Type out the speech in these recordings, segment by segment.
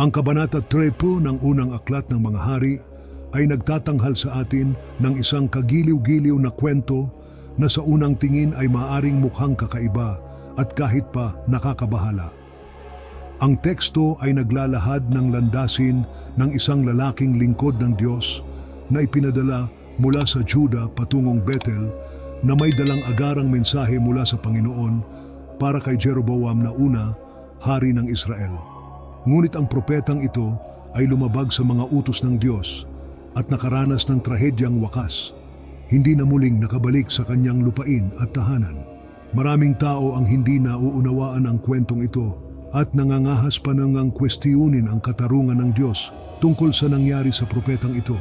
Ang Kabanata 3 po ng unang aklat ng mga hari ay nagtatanghal sa atin ng isang kagiliw-giliw na kwento na sa unang tingin ay maaring mukhang kakaiba at kahit pa nakakabahala. Ang teksto ay naglalahad ng landasin ng isang lalaking lingkod ng Diyos na ipinadala mula sa Juda patungong Bethel na may dalang agarang mensahe mula sa Panginoon para kay Jeroboam na una, hari ng Israel. Ngunit ang propetang ito ay lumabag sa mga utos ng Diyos at nakaranas ng trahedyang wakas. Hindi na muling nakabalik sa kanyang lupain at tahanan. Maraming tao ang hindi nauunawaan ang kwentong ito at nangangahas pa nang ang kwestiyunin ang katarungan ng Diyos tungkol sa nangyari sa propetang ito.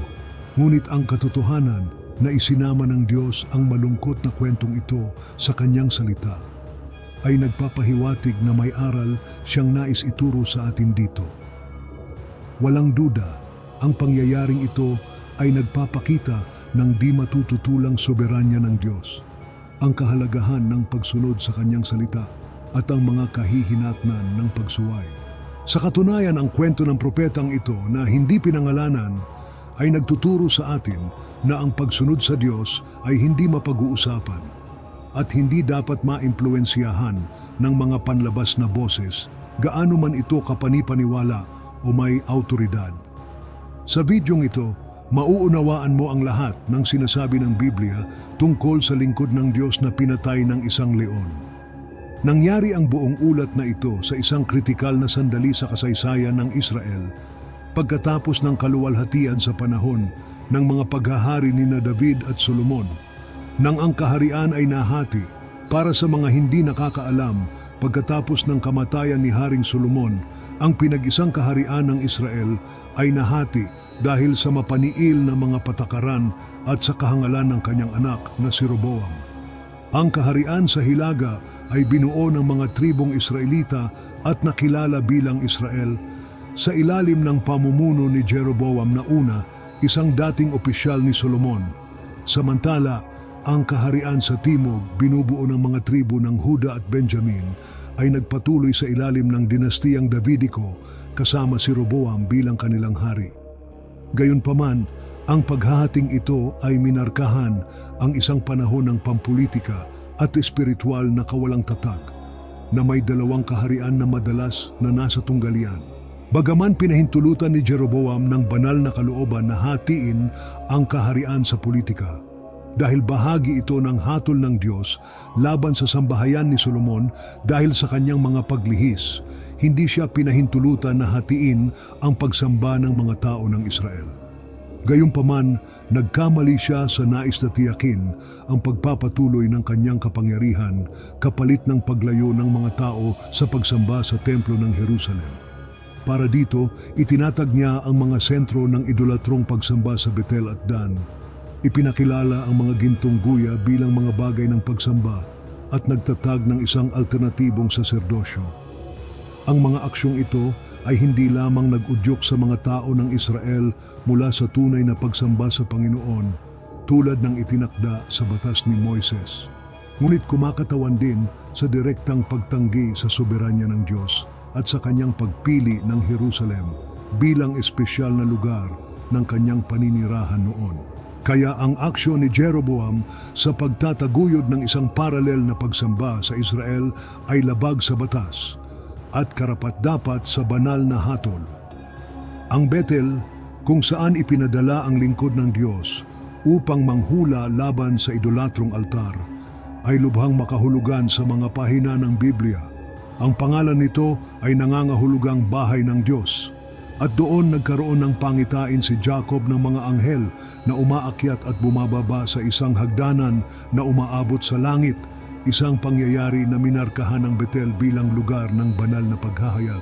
Ngunit ang katotohanan na isinama ng Diyos ang malungkot na kwentong ito sa kanyang salita ay nagpapahiwatig na may aral siyang nais ituro sa atin dito. Walang duda, ang pangyayaring ito ay nagpapakita ng di matututulang soberanya ng Diyos, ang kahalagahan ng pagsunod sa kanyang salita at ang mga kahihinatnan ng pagsuway. Sa katunayan, ang kwento ng propetang ito na hindi pinangalanan ay nagtuturo sa atin na ang pagsunod sa Diyos ay hindi mapag-uusapan at hindi dapat maimpluensyahan ng mga panlabas na boses gaano man ito kapanipaniwala o may autoridad. Sa videong ito, mauunawaan mo ang lahat ng sinasabi ng Biblia tungkol sa lingkod ng Diyos na pinatay ng isang leon. Nangyari ang buong ulat na ito sa isang kritikal na sandali sa kasaysayan ng Israel pagkatapos ng kaluwalhatian sa panahon ng mga paghahari ni na David at Solomon nang ang kaharian ay nahati para sa mga hindi nakakaalam pagkatapos ng kamatayan ni Haring Solomon ang pinag-isang kaharian ng Israel ay nahati dahil sa mapaniil na mga patakaran at sa kahangalan ng kanyang anak na si Roboam. Ang kaharian sa Hilaga ay binuo ng mga tribong Israelita at nakilala bilang Israel sa ilalim ng pamumuno ni Jeroboam na una, isang dating opisyal ni Solomon. Samantala, ang kaharian sa Timog, binubuo ng mga tribo ng Huda at Benjamin, ay nagpatuloy sa ilalim ng dinastiyang Davidico kasama si Roboam bilang kanilang hari. Gayunpaman, ang paghahating ito ay minarkahan ang isang panahon ng pampulitika at espiritual na kawalang tatag na may dalawang kaharian na madalas na nasa tunggalian. Bagaman pinahintulutan ni Jeroboam ng banal na kalooban na hatiin ang kaharian sa politika, dahil bahagi ito ng hatol ng Diyos laban sa sambahayan ni Solomon dahil sa kanyang mga paglihis, hindi siya pinahintulutan na hatiin ang pagsamba ng mga tao ng Israel. Gayunpaman, nagkamali siya sa nais na tiyakin ang pagpapatuloy ng kanyang kapangyarihan kapalit ng paglayo ng mga tao sa pagsamba sa templo ng Jerusalem. Para dito, itinatag niya ang mga sentro ng idolatrong pagsamba sa Betel at Dan. Ipinakilala ang mga gintong guya bilang mga bagay ng pagsamba at nagtatag ng isang alternatibong saserdosyo. Ang mga aksyong ito ay hindi lamang nag-udyok sa mga tao ng Israel mula sa tunay na pagsamba sa Panginoon tulad ng itinakda sa batas ni Moises. Ngunit kumakatawan din sa direktang pagtanggi sa soberanya ng Diyos at sa kanyang pagpili ng Jerusalem bilang espesyal na lugar ng kanyang paninirahan noon. Kaya ang aksyon ni Jeroboam sa pagtataguyod ng isang paralel na pagsamba sa Israel ay labag sa batas at karapat-dapat sa banal na hatol. Ang Bethel, kung saan ipinadala ang lingkod ng Diyos upang manghula laban sa idolatrong altar, ay lubhang makahulugan sa mga pahina ng Biblia. Ang pangalan nito ay nangangahulugang bahay ng Diyos. At doon nagkaroon ng pangitain si Jacob ng mga anghel na umaakyat at bumababa sa isang hagdanan na umaabot sa langit isang pangyayari na minarkahan ng Betel bilang lugar ng banal na paghahayag.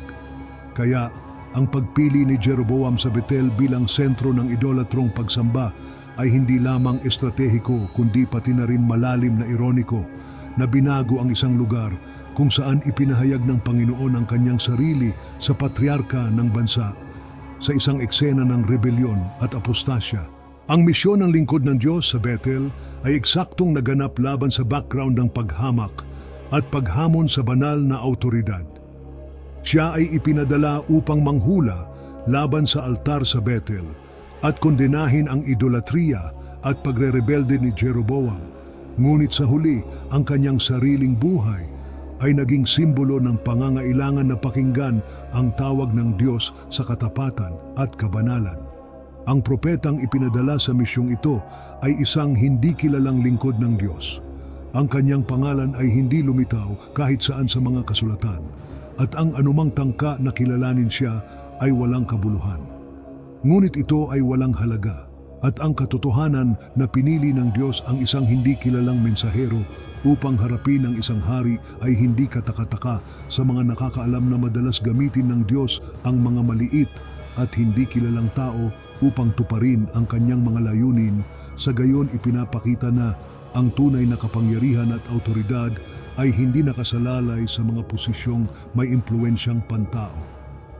Kaya, ang pagpili ni Jeroboam sa Betel bilang sentro ng idolatrong pagsamba ay hindi lamang estratehiko kundi pati na rin malalim na ironiko na binago ang isang lugar kung saan ipinahayag ng Panginoon ang kanyang sarili sa patriarka ng bansa sa isang eksena ng rebelyon at apostasya ang misyon ng lingkod ng Diyos sa Bethel ay eksaktong naganap laban sa background ng paghamak at paghamon sa banal na autoridad. Siya ay ipinadala upang manghula laban sa altar sa Bethel at kondenahin ang idolatriya at pagrerebelde ni Jeroboam. Ngunit sa huli, ang kanyang sariling buhay ay naging simbolo ng pangangailangan na pakinggan ang tawag ng Diyos sa katapatan at kabanalan. Ang propetang ipinadala sa misyong ito ay isang hindi kilalang lingkod ng Diyos. Ang kanyang pangalan ay hindi lumitaw kahit saan sa mga kasulatan at ang anumang tangka na kilalanin siya ay walang kabuluhan. Ngunit ito ay walang halaga at ang katotohanan na pinili ng Diyos ang isang hindi kilalang mensahero upang harapin ang isang hari ay hindi katakataka sa mga nakakaalam na madalas gamitin ng Diyos ang mga maliit at hindi kilalang tao upang tuparin ang kanyang mga layunin, sa gayon ipinapakita na ang tunay na kapangyarihan at autoridad ay hindi nakasalalay sa mga posisyong may impluensyang pantao,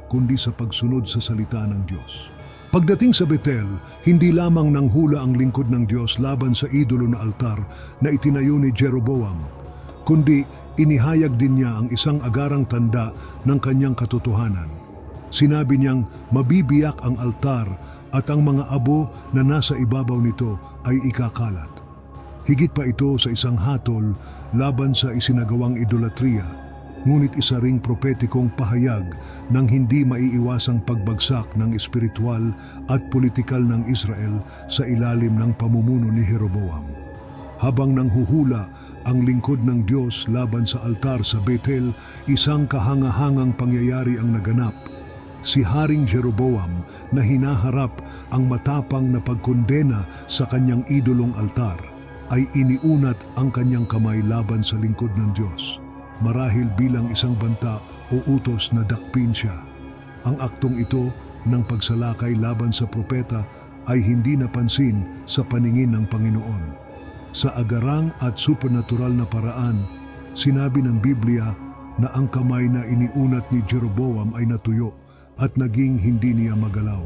kundi sa pagsunod sa salita ng Diyos. Pagdating sa Betel, hindi lamang nanghula ang lingkod ng Diyos laban sa idolo na altar na itinayo ni Jeroboam, kundi inihayag din niya ang isang agarang tanda ng kanyang katotohanan. Sinabi niyang mabibiyak ang altar at ang mga abo na nasa ibabaw nito ay ikakalat. Higit pa ito sa isang hatol laban sa isinagawang idolatriya, ngunit isa ring propetikong pahayag ng hindi maiiwasang pagbagsak ng espiritual at politikal ng Israel sa ilalim ng pamumuno ni Jeroboam. Habang nanghuhula ang lingkod ng Diyos laban sa altar sa Bethel, isang kahangahangang pangyayari ang naganap. Si Haring Jeroboam na hinaharap ang matapang na pagkondena sa kanyang idolong altar ay iniunat ang kanyang kamay laban sa lingkod ng Diyos marahil bilang isang banta o utos na dakpin siya. Ang aktong ito ng pagsalakay laban sa propeta ay hindi napansin sa paningin ng Panginoon. Sa agarang at supernatural na paraan, sinabi ng Biblia na ang kamay na iniunat ni Jeroboam ay natuyo at naging hindi niya magalaw.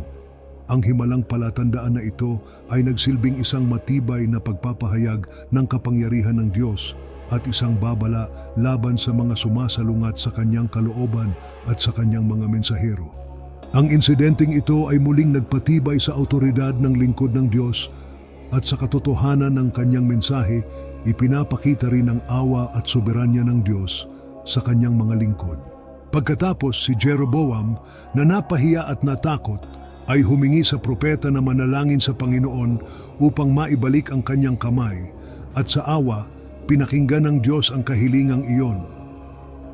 Ang himalang palatandaan na ito ay nagsilbing isang matibay na pagpapahayag ng kapangyarihan ng Diyos at isang babala laban sa mga sumasalungat sa kanyang kalooban at sa kanyang mga mensahero. Ang insidenteng ito ay muling nagpatibay sa autoridad ng lingkod ng Diyos at sa katotohanan ng kanyang mensahe, ipinapakita rin ang awa at soberanya ng Diyos sa kanyang mga lingkod. Pagkatapos si Jeroboam na napahiya at natakot ay humingi sa propeta na manalangin sa Panginoon upang maibalik ang kanyang kamay at sa awa pinakinggan ng Diyos ang kahilingang iyon.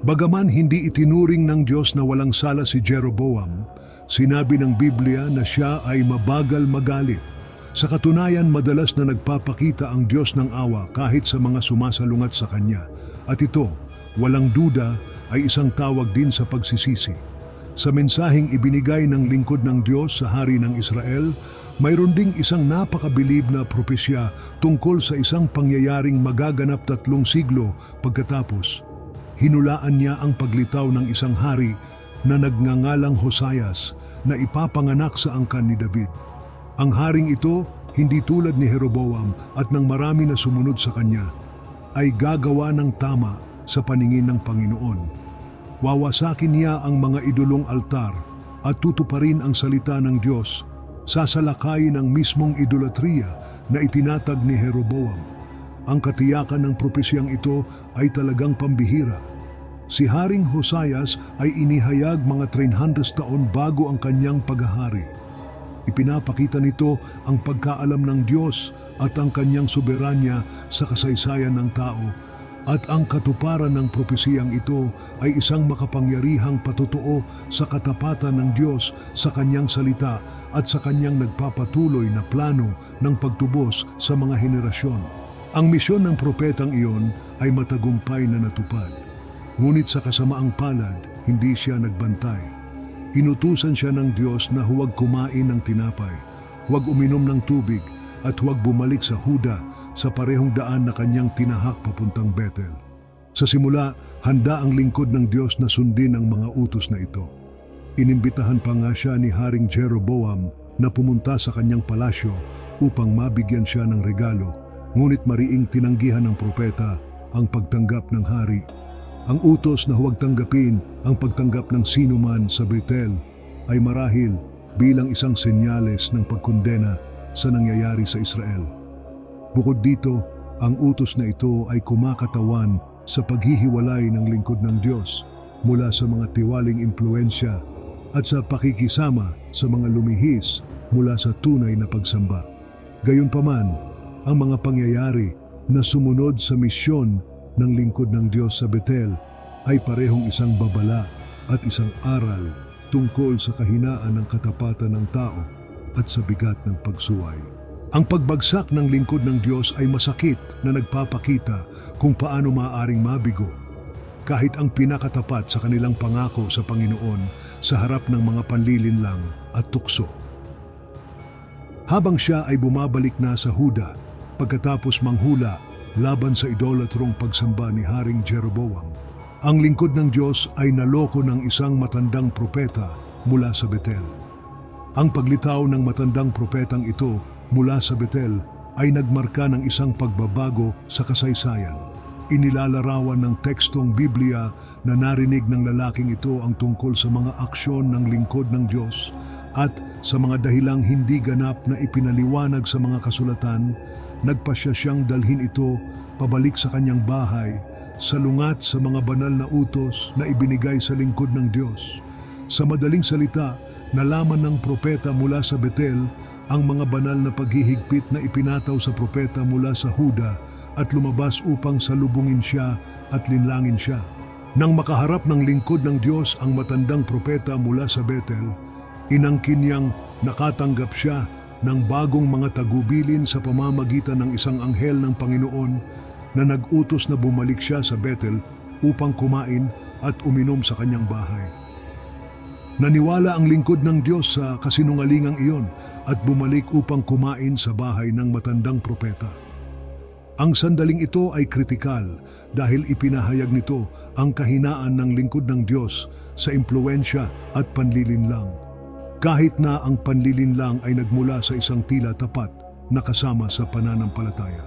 Bagaman hindi itinuring ng Diyos na walang sala si Jeroboam, sinabi ng Biblia na siya ay mabagal magalit. Sa katunayan, madalas na nagpapakita ang Diyos ng awa kahit sa mga sumasalungat sa Kanya. At ito, walang duda, ay isang tawag din sa pagsisisi. Sa mensaheng ibinigay ng lingkod ng Diyos sa hari ng Israel, mayroon ding isang napakabilib na propesya tungkol sa isang pangyayaring magaganap tatlong siglo pagkatapos. Hinulaan niya ang paglitaw ng isang hari na nagngangalang Hosayas na ipapanganak sa angkan ni David. Ang haring ito, hindi tulad ni Jeroboam at ng marami na sumunod sa kanya, ay gagawa ng tama sa paningin ng Panginoon. Wawasakin niya ang mga idolong altar at tutuparin ang salita ng Diyos, sasalakayin ang mismong idolatriya na itinatag ni Jeroboam. Ang katiyakan ng propesyang ito ay talagang pambihira. Si Haring Hosayas ay inihayag mga 300 taon bago ang kanyang paghahari. Ipinapakita nito ang pagkaalam ng Diyos at ang kanyang soberanya sa kasaysayan ng tao at ang katuparan ng propesiyang ito ay isang makapangyarihang patotoo sa katapatan ng Diyos sa kanyang salita at sa kanyang nagpapatuloy na plano ng pagtubos sa mga henerasyon. Ang misyon ng propetang iyon ay matagumpay na natupad. Ngunit sa kasamaang palad, hindi siya nagbantay. Inutusan siya ng Diyos na huwag kumain ng tinapay, huwag uminom ng tubig, at huwag bumalik sa Huda sa parehong daan na kanyang tinahak papuntang Bethel. Sa simula, handa ang lingkod ng Diyos na sundin ang mga utos na ito. Inimbitahan pa nga siya ni Haring Jeroboam na pumunta sa kanyang palasyo upang mabigyan siya ng regalo, ngunit mariing tinanggihan ng propeta ang pagtanggap ng hari. Ang utos na huwag tanggapin ang pagtanggap ng sinuman sa Betel ay marahil bilang isang senyales ng pagkondena sa nangyayari sa Israel. Bukod dito, ang utos na ito ay kumakatawan sa paghihiwalay ng lingkod ng Diyos mula sa mga tiwaling impluensya at sa pakikisama sa mga lumihis mula sa tunay na pagsamba. Gayunpaman, ang mga pangyayari na sumunod sa misyon ng lingkod ng Diyos sa Betel ay parehong isang babala at isang aral tungkol sa kahinaan ng katapatan ng tao at sa bigat ng pagsuway. Ang pagbagsak ng lingkod ng Diyos ay masakit na nagpapakita kung paano maaaring mabigo kahit ang pinakatapat sa kanilang pangako sa Panginoon sa harap ng mga panlilinlang at tukso. Habang siya ay bumabalik na sa Huda pagkatapos manghula laban sa idolatrong pagsamba ni Haring Jeroboam, ang lingkod ng Diyos ay naloko ng isang matandang propeta mula sa Betel. Ang paglitaw ng matandang propetang ito mula sa Betel ay nagmarka ng isang pagbabago sa kasaysayan. Inilalarawan ng tekstong Biblia na narinig ng lalaking ito ang tungkol sa mga aksyon ng lingkod ng Diyos at sa mga dahilang hindi ganap na ipinaliwanag sa mga kasulatan, nagpasya siyang dalhin ito pabalik sa kanyang bahay, salungat sa mga banal na utos na ibinigay sa lingkod ng Diyos. Sa madaling salita, nalaman ng propeta mula sa Betel ang mga banal na paghihigpit na ipinataw sa propeta mula sa Huda at lumabas upang salubungin siya at linlangin siya. Nang makaharap ng lingkod ng Diyos ang matandang propeta mula sa Betel, inangkin niyang nakatanggap siya ng bagong mga tagubilin sa pamamagitan ng isang anghel ng Panginoon na nag-utos na bumalik siya sa Betel upang kumain at uminom sa kanyang bahay. Naniwala ang lingkod ng Diyos sa kasinungalingang iyon at bumalik upang kumain sa bahay ng matandang propeta. Ang sandaling ito ay kritikal dahil ipinahayag nito ang kahinaan ng lingkod ng Diyos sa impluensya at panlilinlang. Kahit na ang panlilinlang ay nagmula sa isang tila tapat na kasama sa pananampalataya.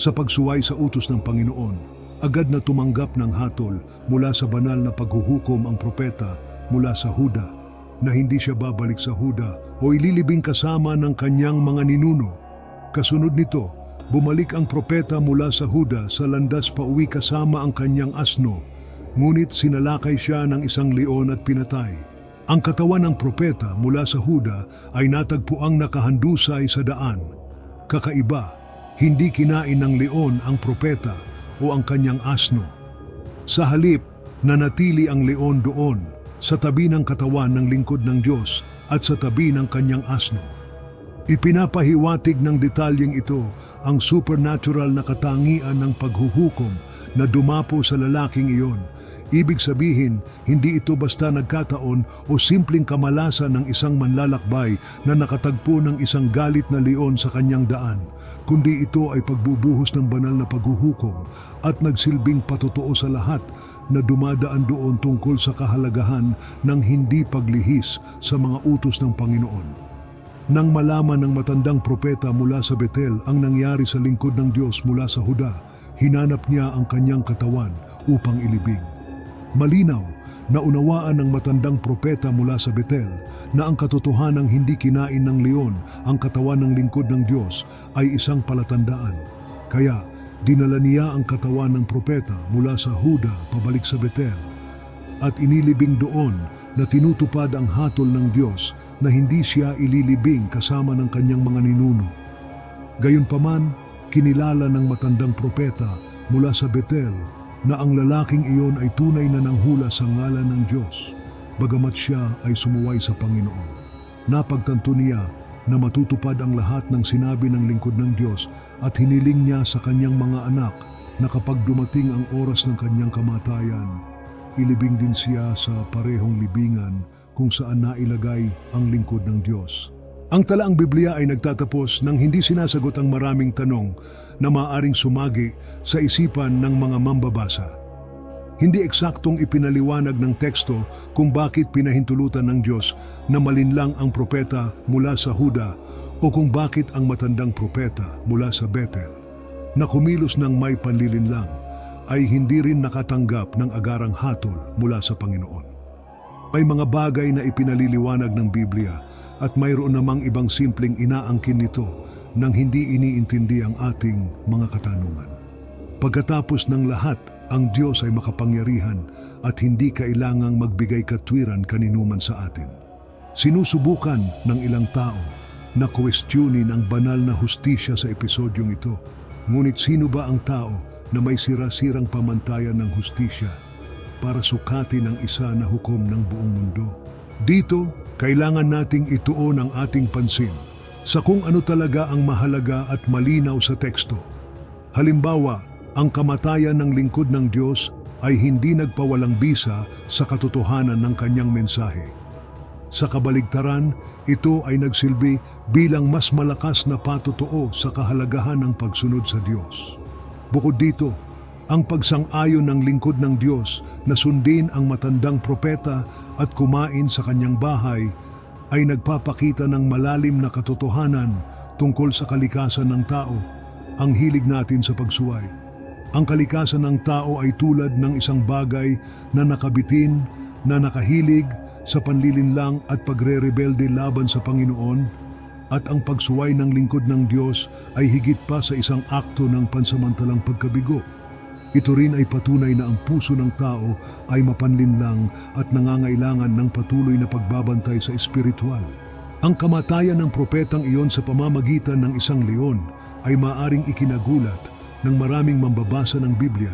Sa pagsuway sa utos ng Panginoon, agad na tumanggap ng hatol mula sa banal na paghuhukom ang propeta mula sa Huda na hindi siya babalik sa Huda o ililibing kasama ng kanyang mga ninuno. Kasunod nito, bumalik ang propeta mula sa Huda sa landas pauwi kasama ang kanyang asno, ngunit sinalakay siya ng isang leon at pinatay. Ang katawan ng propeta mula sa Huda ay natagpuang nakahandusay sa daan. Kakaiba, hindi kinain ng leon ang propeta o ang kanyang asno. Sa halip, nanatili ang leon doon sa tabi ng katawan ng lingkod ng Diyos at sa tabi ng kanyang asno. Ipinapahiwatig ng detalyeng ito ang supernatural na katangian ng paghuhukom na dumapo sa lalaking iyon. Ibig sabihin, hindi ito basta nagkataon o simpleng kamalasan ng isang manlalakbay na nakatagpo ng isang galit na leon sa kanyang daan, kundi ito ay pagbubuhos ng banal na paghuhukom at nagsilbing patotoo sa lahat na dumadaan doon tungkol sa kahalagahan ng hindi paglihis sa mga utos ng Panginoon. Nang malaman ng matandang propeta mula sa Betel ang nangyari sa lingkod ng Diyos mula sa Huda, hinanap niya ang kanyang katawan upang ilibing. Malinaw na unawaan ng matandang propeta mula sa Betel na ang katotohanang hindi kinain ng leon ang katawan ng lingkod ng Diyos ay isang palatandaan. Kaya dinala niya ang katawan ng propeta mula sa Huda pabalik sa Betel at inilibing doon na tinutupad ang hatol ng Diyos na hindi siya ililibing kasama ng kanyang mga ninuno. Gayunpaman, kinilala ng matandang propeta mula sa Betel na ang lalaking iyon ay tunay na nanghula sa ngalan ng Diyos, bagamat siya ay sumuway sa Panginoon. Napagtanto niya na matutupad ang lahat ng sinabi ng lingkod ng Diyos at hiniling niya sa kanyang mga anak na kapag dumating ang oras ng kanyang kamatayan, ilibing din siya sa parehong libingan kung saan nailagay ang lingkod ng Diyos. Ang talaang Biblia ay nagtatapos nang hindi sinasagot ang maraming tanong na maaring sumagi sa isipan ng mga mambabasa. Hindi eksaktong ipinaliwanag ng teksto kung bakit pinahintulutan ng Diyos na malinlang ang propeta mula sa Huda o kung bakit ang matandang propeta mula sa Bethel na kumilos ng may panlilinlang ay hindi rin nakatanggap ng agarang hatol mula sa Panginoon. May mga bagay na ipinaliliwanag ng Biblia at mayroon namang ibang simpleng inaangkin nito nang hindi iniintindi ang ating mga katanungan. Pagkatapos ng lahat, ang Diyos ay makapangyarihan at hindi kailangang magbigay katwiran kaninuman sa atin. Sinusubukan ng ilang tao na kwestiyonin ang banal na hustisya sa episodyong ito. Ngunit sino ba ang tao na may sira-sirang pamantayan ng hustisya para sukatin ang isa na hukom ng buong mundo? Dito, kailangan nating ituon ang ating pansin sa kung ano talaga ang mahalaga at malinaw sa teksto. Halimbawa, ang kamatayan ng lingkod ng Diyos ay hindi nagpawalang bisa sa katotohanan ng kanyang mensahe. Sa kabaligtaran, ito ay nagsilbi bilang mas malakas na patotoo sa kahalagahan ng pagsunod sa Diyos. Bukod dito, ang pagsang-ayon ng lingkod ng Diyos na sundin ang matandang propeta at kumain sa kanyang bahay ay nagpapakita ng malalim na katotohanan tungkol sa kalikasan ng tao, ang hilig natin sa pagsuway. Ang kalikasan ng tao ay tulad ng isang bagay na nakabitin, na nakahilig sa panlilinlang at pagre-rebelde laban sa Panginoon at ang pagsuway ng lingkod ng Diyos ay higit pa sa isang akto ng pansamantalang pagkabigo. Ito rin ay patunay na ang puso ng tao ay mapanlinlang at nangangailangan ng patuloy na pagbabantay sa espiritual. Ang kamatayan ng propetang iyon sa pamamagitan ng isang leon ay maaring ikinagulat ng maraming mambabasa ng Biblia,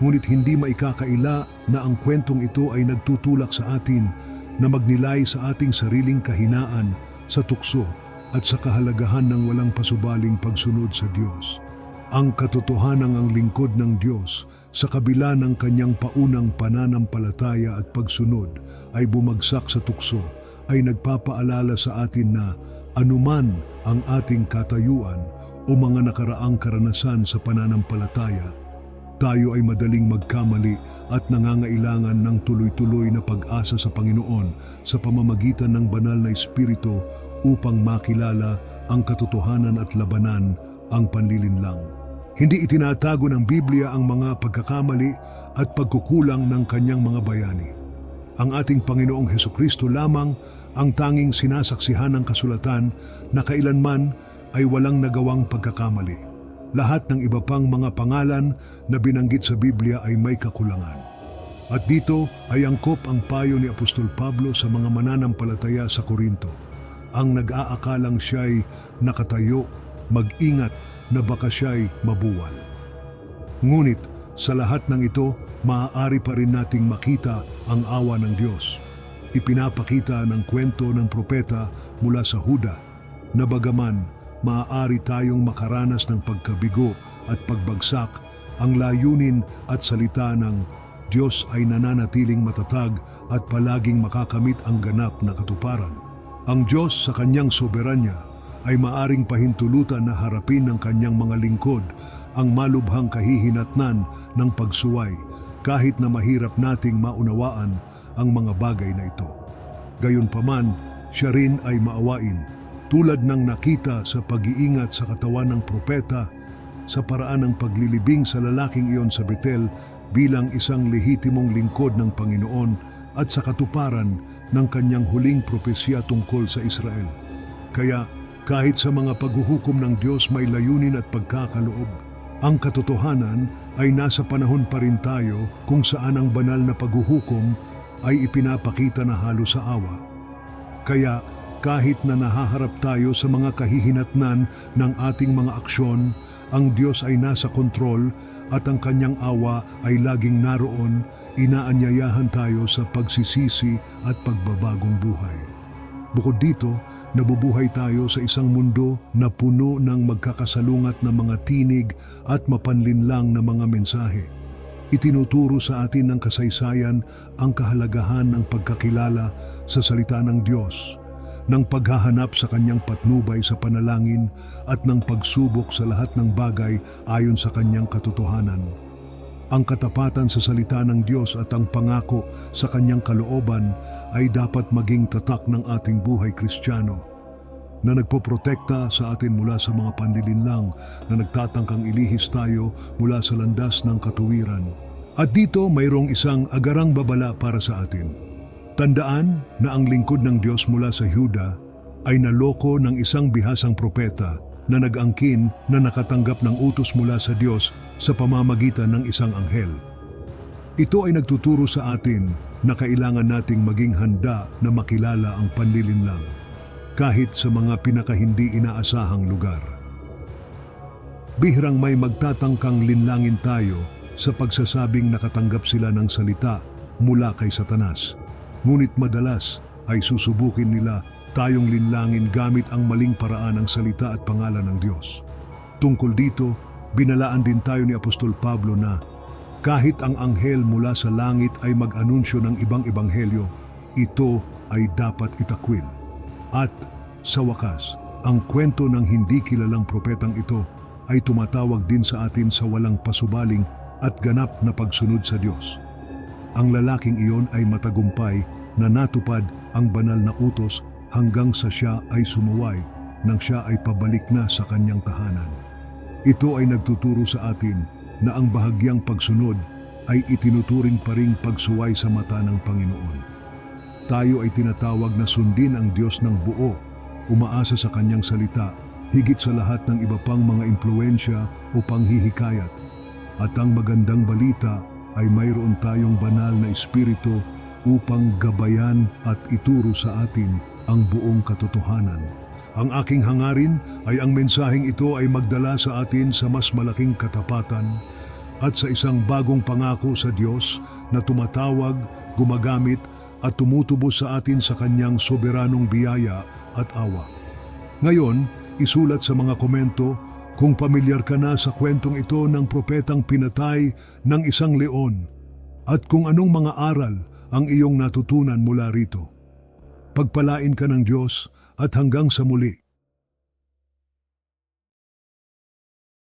ngunit hindi maikakaila na ang kwentong ito ay nagtutulak sa atin na magnilay sa ating sariling kahinaan sa tukso at sa kahalagahan ng walang pasubaling pagsunod sa Diyos. Ang katotohanan ang lingkod ng Diyos sa kabila ng kanyang paunang pananampalataya at pagsunod ay bumagsak sa tukso ay nagpapaalala sa atin na anuman ang ating katayuan o mga nakaraang karanasan sa pananampalataya, tayo ay madaling magkamali at nangangailangan ng tuloy-tuloy na pag-asa sa Panginoon sa pamamagitan ng banal na Espiritu upang makilala ang katotohanan at labanan ang panlilinlang. Hindi itinatago ng Biblia ang mga pagkakamali at pagkukulang ng kanyang mga bayani. Ang ating Panginoong Heso Kristo lamang ang tanging sinasaksihan ng kasulatan na kailanman ay walang nagawang pagkakamali. Lahat ng iba pang mga pangalan na binanggit sa Biblia ay may kakulangan. At dito ay angkop ang payo ni Apostol Pablo sa mga mananampalataya sa Korinto. Ang nag-aakalang siya'y nakatayo, mag-ingat na baka siya'y mabuwal. Ngunit sa lahat ng ito, maaari pa rin nating makita ang awa ng Diyos. Ipinapakita ng kwento ng propeta mula sa Huda na bagaman maaari tayong makaranas ng pagkabigo at pagbagsak, ang layunin at salita ng Diyos ay nananatiling matatag at palaging makakamit ang ganap na katuparan. Ang Diyos sa kanyang soberanya ay maaring pahintulutan na harapin ng kanyang mga lingkod ang malubhang kahihinatnan ng pagsuway kahit na mahirap nating maunawaan ang mga bagay na ito. Gayunpaman, siya rin ay maawain tulad ng nakita sa pag-iingat sa katawan ng propeta sa paraan ng paglilibing sa lalaking iyon sa Betel bilang isang lehitimong lingkod ng Panginoon at sa katuparan ng kanyang huling propesya tungkol sa Israel. Kaya kahit sa mga paghuhukom ng Diyos may layunin at pagkakaloob, ang katotohanan ay nasa panahon pa rin tayo kung saan ang banal na paghuhukom ay ipinapakita na halos sa awa. Kaya kahit na nahaharap tayo sa mga kahihinatnan ng ating mga aksyon, ang Diyos ay nasa kontrol at ang kanyang awa ay laging naroon, inaanyayahan tayo sa pagsisisi at pagbabagong buhay. Bukod dito, nabubuhay tayo sa isang mundo na puno ng magkakasalungat na mga tinig at mapanlinlang na mga mensahe. Itinuturo sa atin ng kasaysayan ang kahalagahan ng pagkakilala sa salita ng Diyos, ng paghahanap sa kanyang patnubay sa panalangin at ng pagsubok sa lahat ng bagay ayon sa kanyang katotohanan. Ang katapatan sa salita ng Diyos at ang pangako sa kanyang kalooban ay dapat maging tatak ng ating buhay kristyano. na nagpoprotekta sa atin mula sa mga panlilinlang na nagtatangkang ilihis tayo mula sa landas ng katuwiran. At dito mayroong isang agarang babala para sa atin. Tandaan na ang lingkod ng Diyos mula sa Huda ay naloko ng isang bihasang propeta na nag-angkin na nakatanggap ng utos mula sa Diyos sa pamamagitan ng isang anghel. Ito ay nagtuturo sa atin na kailangan nating maging handa na makilala ang panlilinlang kahit sa mga pinakahindi inaasahang lugar. Bihirang may magtatangkang linlangin tayo sa pagsasabing nakatanggap sila ng salita mula kay Satanas. Ngunit madalas ay susubukin nila tayong linlangin gamit ang maling paraan ng salita at pangalan ng Diyos. Tungkol dito, binalaan din tayo ni Apostol Pablo na kahit ang anghel mula sa langit ay mag-anunsyo ng ibang ebanghelyo, ito ay dapat itakwil. At sa wakas, ang kwento ng hindi kilalang propetang ito ay tumatawag din sa atin sa walang pasubaling at ganap na pagsunod sa Diyos. Ang lalaking iyon ay matagumpay na natupad ang banal na utos hanggang sa siya ay sumuway nang siya ay pabalik na sa kanyang tahanan. Ito ay nagtuturo sa atin na ang bahagyang pagsunod ay itinuturing pa ring pagsuway sa mata ng Panginoon. Tayo ay tinatawag na sundin ang Diyos ng buo, umaasa sa kanyang salita, higit sa lahat ng iba pang mga impluensya o panghihikayat. At ang magandang balita ay mayroon tayong banal na espiritu upang gabayan at ituro sa atin ang buong katotohanan. Ang aking hangarin ay ang mensaheng ito ay magdala sa atin sa mas malaking katapatan at sa isang bagong pangako sa Diyos na tumatawag, gumagamit at tumutubos sa atin sa kanyang soberanong biyaya at awa. Ngayon, isulat sa mga komento kung pamilyar ka na sa kwentong ito ng propetang pinatay ng isang leon at kung anong mga aral ang iyong natutunan mula rito. Pagpalain ka ng Diyos at hanggang sa muli.